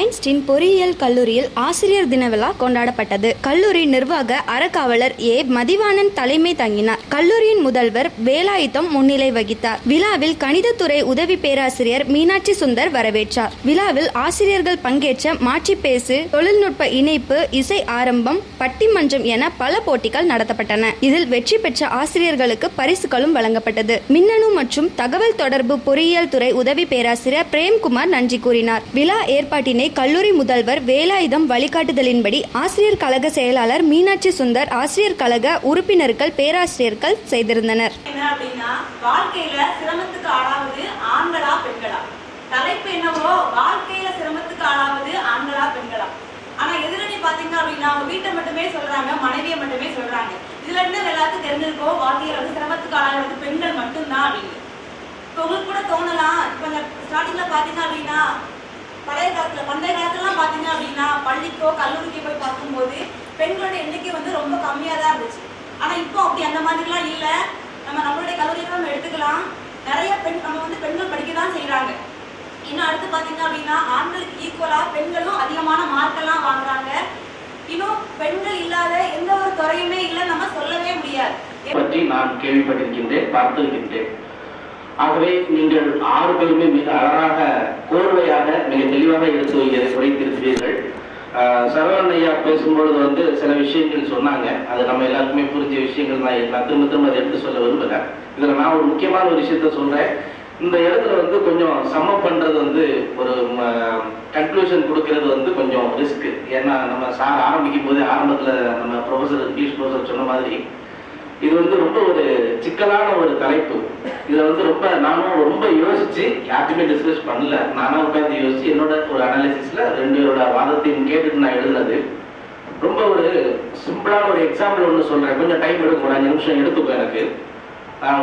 Einstein பொறியியல் கல்லூரியில் ஆசிரியர் தின விழா கொண்டாடப்பட்டது. கல்லூரி நிர்வாக அறக்காவலர் ஏ. மதிவாணன் தலைமை தங்கினார். கல்லூரியின் முதல்வர் வேலாயுத்தம் முன்னிலை வகித்தார். விழாவில் கணிதத்துறை உதவி பேராசிரியர் மீனாட்சி சுந்தர் வரவேற்றார். விழாவில் ஆசிரியர்கள் பங்கேற்ற மாற்றி பேசு தொழில்நுட்ப இணைப்பு இசை ஆரம்பம் பட்டிமன்றம் என பல போட்டிகள் நடத்தப்பட்டன. இதில் வெற்றி பெற்ற ஆசிரியர்களுக்கு பரிசுகளும் வழங்கப்பட்டது. மின்னணு மற்றும் தகவல் தொடர்பு பொறியியல் துறை உதவி பேராசிரியர் பிரேம்குமார் நன்றி கூறினார். விழா ஏற்பாட்டினை கல்லூரி முதல்வர் வேலாயுதம் வழிகாட்டுதலின்படி ஆசிரியர் கழக செயலாளர் மீனாட்சி சுந்தர் ஆசிரியர் கழக உறுப்பினர்கள் பேராசிரியர்கள் செய்திருந்தனர். வாழ்க்கையில சிரமத்துக்கு ஆளாவது ஆண்களா பெண்களா? தலைப்பு என்னவோ வாழ்க்கையில சிரமத்துக்கு ஆளாவது ஆண்களா பெண்களா? ஆனா எதிரணி பாத்தீங்க அப்படின்னா அவங்க வீட்டை மட்டுமே சொல்றாங்க மனைவியை மட்டுமே சொல்றாங்க. இதுல இருந்து எல்லாத்துக்கும் தெரிஞ்சிருக்கோம் வாழ்க்கையில வந்து சிரமத்துக்கு பெண்கள் மட்டும்தான் அப்படின்னு. இப்போ உங்களுக்கு கூட தோணலாம். இப்போ ஸ்டார்டிங்ல பாத்தீங்க அப்படின்னா பழைய காலத்துல பண்டைய காலத்துலலாம் பாத்தீங்க அப்படின்னா பள்ளிக்கோ கல்லூரிக்கோ போய் பார்க்கும்போது பெண்களோட எண்ணிக்கை வந்து ரொம்ப கம்மியா தான் இருந்துச்சு. ஆனா இப்போ அப்படி அந்த மாதிரிலாம் இல்ல. நம்ம நம்மளுடைய கல்லூரியை நம்ம எடுத்துக்கலாம். நிறைய பெண் நம்ம வந்து பெண்கள் படிக்க தான் செய்றாங்க. இன்னும் அடுத்து பாத்தீங்க அப்படின்னா ஆண்களுக்கு ஈக்குவலா பெண்களும் அதிகமான மார்க்கெல்லாம் வாங்குறாங்க. இன்னும் பெண்கள் இல்லாத எந்த ஒரு துறையுமே இல்லை நம்ம சொல்லவே முடியாது. பற்றி நான் கேள்விப்பட்டிருக்கின்றேன் பார்த்திருக்கின்றேன். ஆகவே நீங்கள் ஆறு பேருமே மிக அழகாக கோர்வையாக மிக தெளிவாக எடுத்து வைக்க வைத்திருக்கிறீர்கள் ஆஹ் சரவணன் ஐயா பேசும்பொழுது வந்து சில விஷயங்கள் சொன்னாங்க. அது நம்ம எல்லாருக்குமே புரிஞ்ச விஷயங்கள் நான் நான் திரும்ப திரும்ப அதை எடுத்து சொல்ல விரும்புகிறேன் இதில் நான் ஒரு முக்கியமான ஒரு விஷயத்த சொல்றேன். இந்த இடத்துல வந்து கொஞ்சம் சம்ம பண்ணுறது வந்து ஒரு கன்க்ளூஷன் கொடுக்கறது வந்து கொஞ்சம் ரிஸ்க் ஏன்னா நம்ம சார் ஆரம்பிக்கும் போதே ஆரம்பத்தில் நம்ம ப்ரொஃபஸர் இங்கிலீஷ் ப்ரொஃபஸர் சொன்ன மாதிரி இது வந்து ரொம்ப ஒரு சிக்கலான ஒரு தலைப்பு. இதை வந்து ரொம்ப நானும் ரொம்ப யோசிச்சு யாருக்குமே டிஸ்கஸ் பண்ணல. நானும் உட்காந்து யோசிச்சு என்னோட ஒரு அனாலிசிஸ்ல ரெண்டு பேரோட வாதத்தையும் கேட்டுட்டு நான் எழுதுனது. ரொம்ப ஒரு சிம்பிளான ஒரு எக்ஸாம்பிள் ஒன்று சொல்றேன். கொஞ்சம் டைம் எடுக்கும் ஒரு அஞ்சு நிமிஷம் எடுத்துக்கும் எனக்கு.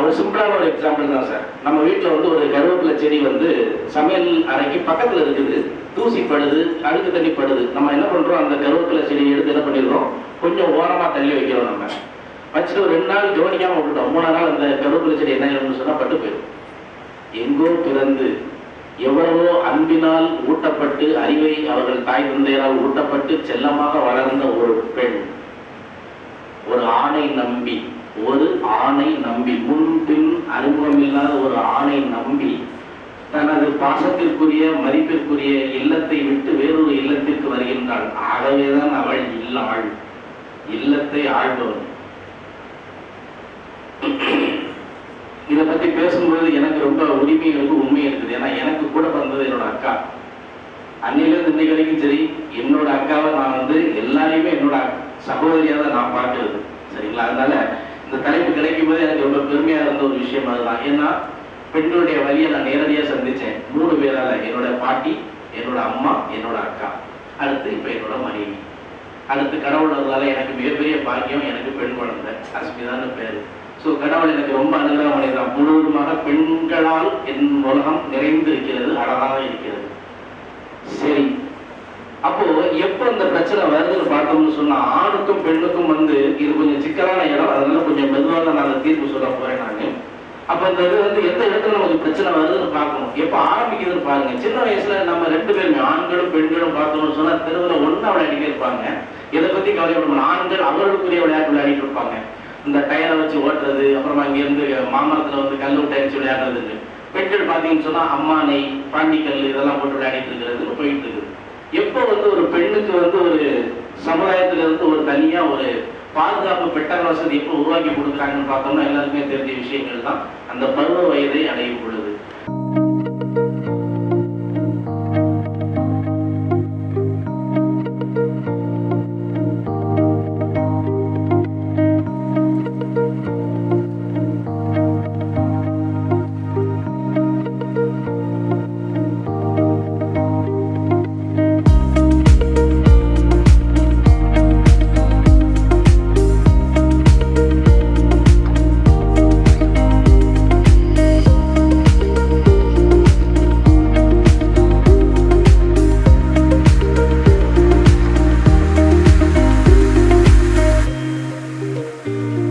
ஒரு சிம்பிளான ஒரு எக்ஸாம்பிள் தான் சார். நம்ம வீட்டில் வந்து ஒரு கருவேப்பிலை செடி வந்து சமையல் அறைக்கு பக்கத்தில் இருக்குது. தூசி படுது அழுக்கு தண்ணி படுது. நம்ம என்ன பண்றோம்? அந்த கருவேப்பிலை செடியை எடுத்து என்ன பண்ணிடுறோம்? கொஞ்சம் ஓரமாக தள்ளி வைக்கிறோம் நம்ம. வச்சுட்டு ஒரு ரெண்டு நாள் கவனிக்காம விட்டுட்டோம். மூணாவது நாள் அந்த கருவேப்பிலை செடி என்ன ஆயிடும்னு சொன்னா பட்டு போயிடும். எங்கோ பிறந்து எவ்வளவோ அன்பினால் ஊட்டப்பட்டு அறிவை அவர்கள் தாய் தந்தையரால் ஊட்டப்பட்டு செல்லமாக வளர்ந்த ஒரு பெண் ஒரு ஆணை நம்பி ஒரு ஆணை நம்பி முன்பின் அறிமுகமில்லாத ஒரு ஆணை நம்பி தனது பாசத்திற்குரிய மதிப்பிற்குரிய இல்லத்தை விட்டு வேறொரு இல்லத்திற்கு வருகின்றாள். ஆகவேதான் அவள் இல்லாள். இல்லத்தை ஆழ்பவன் இதை பத்தி பேசும்போது எனக்கு ரொம்ப உரிமை இருக்கு உண்மை இருக்குது. ஏன்னா எனக்கு கூட வந்தது என்னோட அக்கா. அன்னையிலிருந்து இன்னைக்கு வரைக்கும் சரி என்னோட அக்காவை நான் வந்து எல்லாரையுமே என்னோட சகோதரியாக தான் நான் பார்க்கறது. சரிங்களா? அதனால இந்த தலைப்பு கிடைக்கும் போது எனக்கு ரொம்ப பெருமையா இருந்த ஒரு விஷயம் அதுதான். ஏன்னா பெண்களுடைய வழியை நான் நேரடியா சந்திச்சேன். மூணு பேரால என்னோட பாட்டி என்னோட அம்மா என்னோட அக்கா. அடுத்து இப்ப என்னோட மனைவி. அடுத்து கடவுள் எனக்கு மிகப்பெரிய பாக்கியம் எனக்கு பெண் குழந்தை. அஸ்மிதான்னு பேரு. ஸோ கடவுள் எனக்கு ரொம்ப அனுகிரகம் பண்ணியிருக்கான். முழுவதுமாக பெண்களால் என் உலகம் நிறைந்து இருக்கிறது அழகாக இருக்கிறது. சரி. அப்போ எப்போ இந்த பிரச்சனை வருதுன்னு பார்த்தோம்னு சொன்னா ஆணுக்கும் பெண்ணுக்கும் வந்து இது கொஞ்சம் சிக்கலான இடம். அதனால கொஞ்சம் மெதுவாக தான் நான் தீர்ப்பு சொல்ல போறேன் நான். அப்ப இந்த இது வந்து எந்த இடத்துல நமக்கு பிரச்சனை வருதுன்னு பார்க்கணும். எப்போ ஆரம்பிக்குதுன்னு பாருங்க. சின்ன வயசுல நம்ம ரெண்டு பேருமே ஆண்களும் பெண்களும் பார்த்தோம்னு சொன்னா தெருவில் ஒண்ணா விளையாடிட்டே இருப்பாங்க. இதை பத்தி கவலைப்பட ஆண்கள் அவர்களுக்குரிய விளையாட்டு விளையாடிட்டு இருப்பாங்க. இந்த டயரை வச்சு ஓட்டுறது அப்புறமா இங்க இருந்து மாமரத்துல வந்து கல் விட்டு விளையாடுறது பெண்கள் பார்த்தீங்கன்னு சொன்னா அம்மானை பாண்டிக்கல் இதெல்லாம் போட்டு விளையாடிட்டு இருக்கிறது போயிட்டு இருக்குது. எப்போ வந்து ஒரு பெண்ணுக்கு வந்து ஒரு சமுதாயத்துல இருந்து ஒரு தனியா ஒரு பாதுகாப்பு பெட்டக வசதி எப்போ உருவாக்கி கொடுக்குறாங்கன்னு பார்த்தோம்னா எல்லாருக்குமே தெரிஞ்ச விஷயங்கள் தான். அந்த பருவ வயதை அடையும் பொழுது.